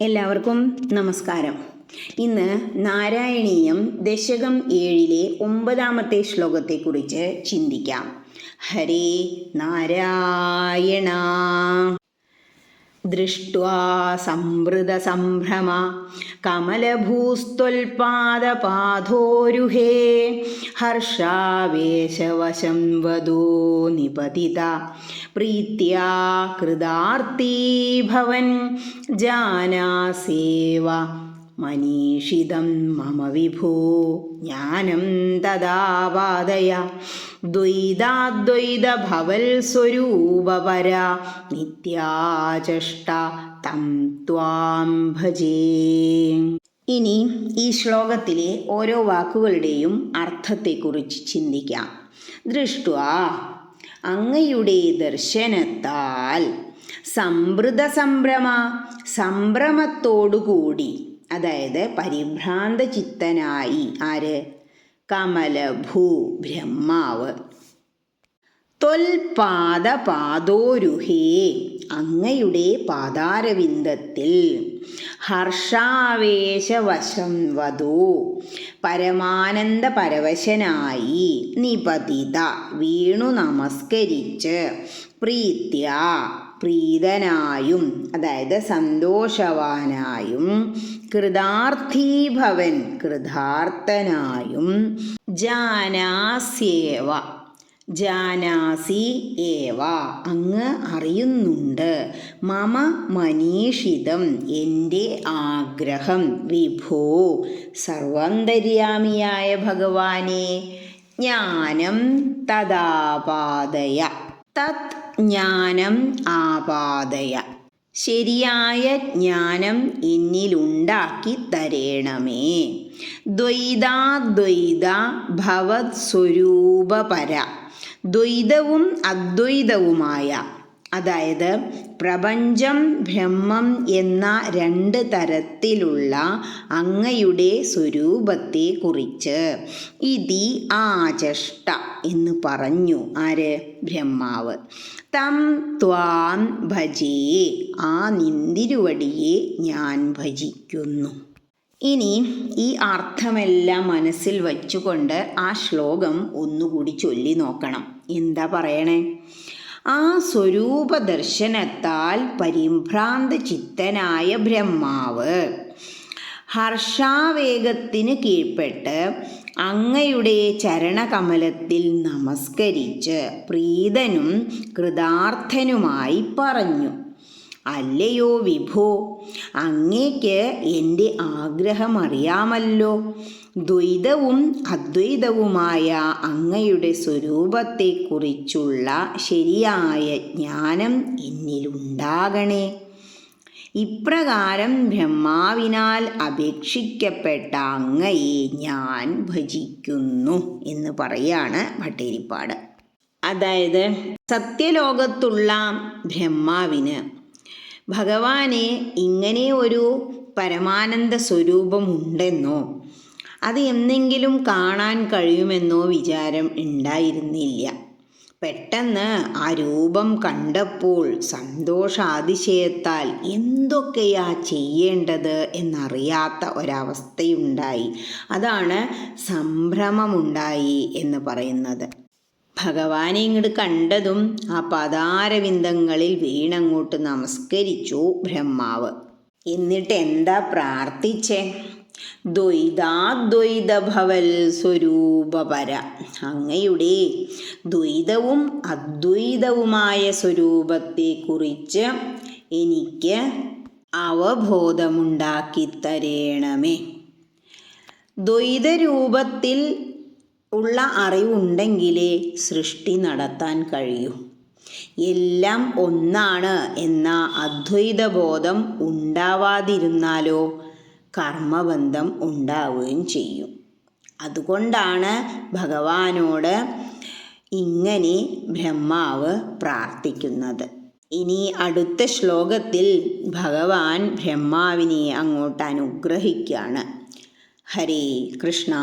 എല്ലാവർക്കും നമസ്കാരം. ഇന്ന് നാരായണീയം ദശകം ഏഴിലെ ഒമ്പതാമത്തെ ശ്ലോകത്തെക്കുറിച്ച് ചിന്തിക്കാം. ഹരേ നാരായണ. ദൃഷ്ട്വാ സംവൃതസംഭ്രമ കമലഭൂസ്ത്വൽപാദപാധോരുഹേ ഹർഷാവേശവശം വധൂ നിപതിത. പ്രീത്യാ കൃതാർത്തി ഭവൻ ജാനാസേവ. മനീഷിതം മമ വിഭോ ജ്ഞാനം തദാപാദയ ദ്വൈതാദ്വൈതഭവൽ സ്വരൂപപര. നിത്യാചഷ്ട തം ത്വാം ഭജേ. ഇനി ഈ ശ്ലോകത്തിലെ ഓരോ വാക്കുകളുടെയും അർത്ഥത്തെക്കുറിച്ച് ചിന്തിക്കാം. ദൃഷ്ട അങ്ങയുടെ ദർശനത്താൽ സംഭ്രമ സംഭ്രമത്തോടുകൂടി അതായത് പരിഭ്രാന്ത ചിത്തനായി ആര്? കമലഭൂ ബ്രഹ്മാവ്. തൊൽപാദ പാദോരുഹേ അങ്ങയുടെ പാതാരവിന്ദത്തിൽ ഹർഷാവേശവശം വധു പരമാനന്ദ പരവശനായി നിപതിത വീണു നമസ്കരിച്ച് പ്രീത്യ പ്രീതനായും അതായത് സന്തോഷവാനായും കൃതാർത്ഥീഭവൻ കൃതാർത്ഥനായും ജാനാസ്യേവ ജാനാസി ഏവ അങ്ങ് അറിയുന്നുണ്ട്. മമ മനീഷിതം എന്റെ ആഗ്രഹം വിഭോ സർവന്തര്യാമിയായ ഭഗവാനെ ജ്ഞാനം തദാപാദയ തത് ജ്ഞാനം ആപാദയ. ശരിയായ ജ്ഞാനം എന്നിലുണ്ടാക്കി തരേണമേ. ദ്വൈതാദ്വൈത ഭവത് സ്വരൂപപര ദ്വൈതവും അദ്വൈതവുമായ അതായത് പ്രപഞ്ചം ബ്രഹ്മം എന്ന രണ്ട് തരത്തിലുള്ള അങ്ങയുടെ സ്വരൂപത്തെ കുറിച്ച്. ഇതി ആചഷ്ട എന്ന് പറഞ്ഞു. ആര്? ബ്രഹ്മാവ്. തം ത്വാം ഭജേ ആ നിന്തിരുവടിയെ ഞാൻ ഭജിക്കുന്നു. ഇനി ഈ അർത്ഥമെല്ലാം മനസ്സിൽ വച്ചുകൊണ്ട് ആ ശ്ലോകം ഒന്നുകൂടി ചൊല്ലി നോക്കണം. എന്താ പറയണേ? ആ സ്വരൂപ ദർശനത്താൽ പരിഭ്രാന്ത ചിത്തനായ ബ്രഹ്മാവ് ഹർഷാവേഗത്തിന് കീഴ്പ്പെട്ട് അങ്ങയുടെ ചരണകമലത്തിൽ നമസ്കരിച്ച് പ്രീതനും കൃതാർത്ഥനുമായി പറഞ്ഞു അല്ലയോ വിഭോ അങ്ങേക്ക് എന്റെ ആഗ്രഹം അറിയാമല്ലോ. ദ്വൈതവും അദ്വൈതവുമായ അങ്ങയുടെ സ്വരൂപത്തെക്കുറിച്ചുള്ള ശരിയായ ജ്ഞാനം എന്നിലുണ്ടാകണേ. ഇപ്രകാരം ബ്രഹ്മാവിനാൽ അപേക്ഷിക്കപ്പെട്ട അങ്ങയെ ഞാൻ ഭജിക്കുന്നു എന്ന് പറയാണ് ഭട്ടേരിപ്പാട് അതായത് സത്യലോകത്തുള്ള ബ്രഹ്മാവിന് ഭഗവാനെ ഇങ്ങനെ ഒരു പരമാനന്ദ സ്വരൂപമുണ്ടെന്നോ അത് എന്നെങ്കിലും കാണാൻ കഴിയുമെന്നോ വിചാരം ഉണ്ടായിരുന്നില്ല. പെട്ടെന്ന് ആ രൂപം കണ്ടപ്പോൾ സന്തോഷാതിശയത്താൽ എന്തൊക്കെയാ ചെയ്യേണ്ടത് എന്നറിയാത്ത ഒരവസ്ഥയുണ്ടായി. അതാണ് സംഭ്രമമുണ്ടായി എന്ന് പറയുന്നത്. ഭഗവാനെ ഇങ്ങോട്ട് കണ്ടതും ആ പതാരവിന്ദങ്ങളിൽ വീണങ്ങോട്ട് നമസ്കരിച്ചു ബ്രഹ്മാവ്. എന്നിട്ട് എന്താ പ്രാർത്ഥിച്ചേ? ദ്വൈതാദ്വൈതഭവൽ സ്വരൂപപര. അങ്ങയുടെ ദ്വൈതവും അദ്വൈതവുമായ സ്വരൂപത്തെക്കുറിച്ച് എനിക്ക് അവബോധമുണ്ടാക്കി തരേണമേ ദ്വൈതരൂപത്തിൽ ഉള്ള അറിവുണ്ടെങ്കിലേ സൃഷ്ടി നടത്താൻ കഴിയൂ. എല്ലാം ഒന്നാണ് എന്ന അദ്വൈതബോധം ഉണ്ടാവാതിരുന്നാലോ കർമ്മബന്ധം ഉണ്ടാവുകയും ചെയ്യും. അതുകൊണ്ടാണ് ഭഗവാനോട് ഇങ്ങനെ ബ്രഹ്മാവ് പ്രാർത്ഥിക്കുന്നത്. ഇനി അടുത്ത ശ്ലോകത്തിൽ ഭഗവാൻ ബ്രഹ്മാവിനെ അങ്ങോട്ട് അനുഗ്രഹിക്കുകയാണ്. ഹരേ കൃഷ്ണ.